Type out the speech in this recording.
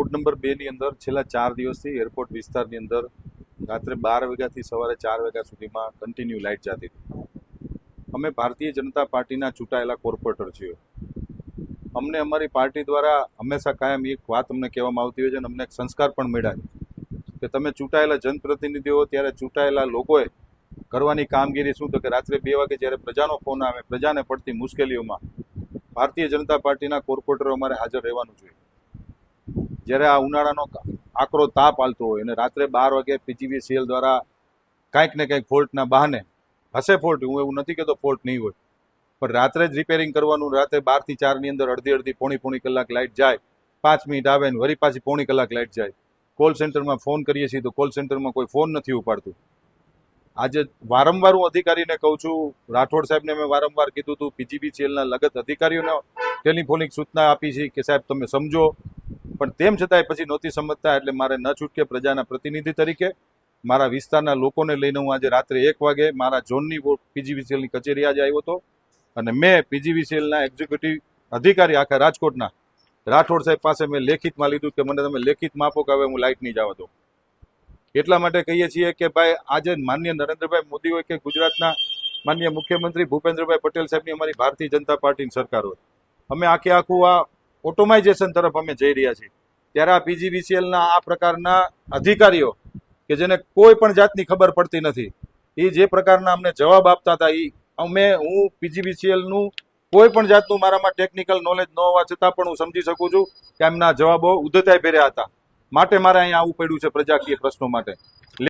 Ward number બે ની અંદર છેલ્લા ચાર દિવસથી એરપોર્ટ વિસ્તારની અંદર રાત્રે બાર વાગ્યાથી સવારે ચાર વાગ્યા સુધીમાં કન્ટિન્યુ લાઇટ જતી હતી. અમે ભારતીય જનતા પાર્ટીના ચૂંટાયેલા કોર્પોરેટર છીએ. અમને અમારી પાર્ટી દ્વારા હંમેશા કાયમ એક વાત અમને કહેવામાં આવતી હોય છે અને અમને એક સંસ્કાર પણ મળ્યા કે તમે ચૂંટાયેલા જનપ્રતિનિધિઓ ત્યારે ચૂંટાયેલા લોકોએ કરવાની કામગીરી શું? તો કે રાત્રે બે વાગે જ્યારે પ્રજાનો ફોન આવે, પ્રજાને પડતી મુશ્કેલીઓમાં ભારતીય જનતા પાર્ટીના કોર્પોરેટરો અમારે હાજર રહેવાનું જોઈએ. જ્યારે આ ઉનાળાનો આકરો તાપ હાલતો હોય અને રાત્રે બાર વાગે પીજીવીસીએલ દ્વારા કાંઈક ને કાંઈક ફોલ્ટના બહાને હશે ફોલ્ટ, હું એવું નથી કહેતો ફોલ્ટ નહીં હોય. પણ રાત્રે જ રિપેરિંગ કરવાનું, રાત્રે બારથી ચારની અંદર અડધી અડધી પોણી પોણી કલાક લાઇટ જાય, પાંચ મિનિટ આવે ને વળી પાછી પોણી કલાક લાઇટ જાય. કોલ સેન્ટરમાં ફોન કરીએ છીએ તો કોલ સેન્ટરમાં કોઈ ફોન નથી ઉપાડતું. આજે વારંવાર હું અધિકારીને કહું છું, રાઠોડ સાહેબને મેં વારંવાર કીધું હતું પીજીબીસીએલના લગત અધિકારીઓને ટેલિફોનિક સૂચના આપી છે કે સાહેબ તમે સમજો પણ તેમ છતાંય પછી નહોતી સમજતા એટલે મારે ન છૂટકે પ્રજાના પ્રતિનિધિ તરીકે મારા વિસ્તારના લોકોને લઈને હું આજે રાત્રે એક વાગે મારા ઝોનની પીજીવીસીએલની કચેરી આજે આવ્યો હતો. અને મેં પીજીવીસીએલના એક્ઝિક્યુટિવ અધિકારી આખા રાજકોટના રાઠોડ સાહેબ પાસે મેં લેખિતમાં લીધું કે મને તમે લેખિતમાં આપો કે હવે હું લાઇટ નહીં જવા દઉં. એટલા માટે કહીએ છીએ કે ભાઈ, આજે માન્ય નરેન્દ્રભાઈ મોદી હોય કે ગુજરાતના માન્ય મુખ્યમંત્રી ભૂપેન્દ્રભાઈ પટેલ સાહેબની અમારી ભારતીય જનતા પાર્ટીની સરકાર હોય. અમે આખે આખું આ ઓટોમાઇઝેશન તરફ અમે જઈ રહ્યા છીએ. ત્યારે આ પીજીવીસીએલના આ પ્રકારના અધિકારીઓ, કે જેને કોઈ પણ જાતની ખબર પડતી નથી, એ જે પ્રકારના અમને જવાબ આપતા હતા એ અમે, હું પીજીવીસીએલનું કોઈ પણ જાતનું મારામાં ટેકનિકલ નોલેજ ન હોવા છતાં પણ હું સમજી શકું છું કે એમના જવાબો ઉદ્ધતાઈ ભર્યા હતા. માટે મારે અહીંયા આવવું પડ્યું છે પ્રજાકીય પ્રશ્નો માટે.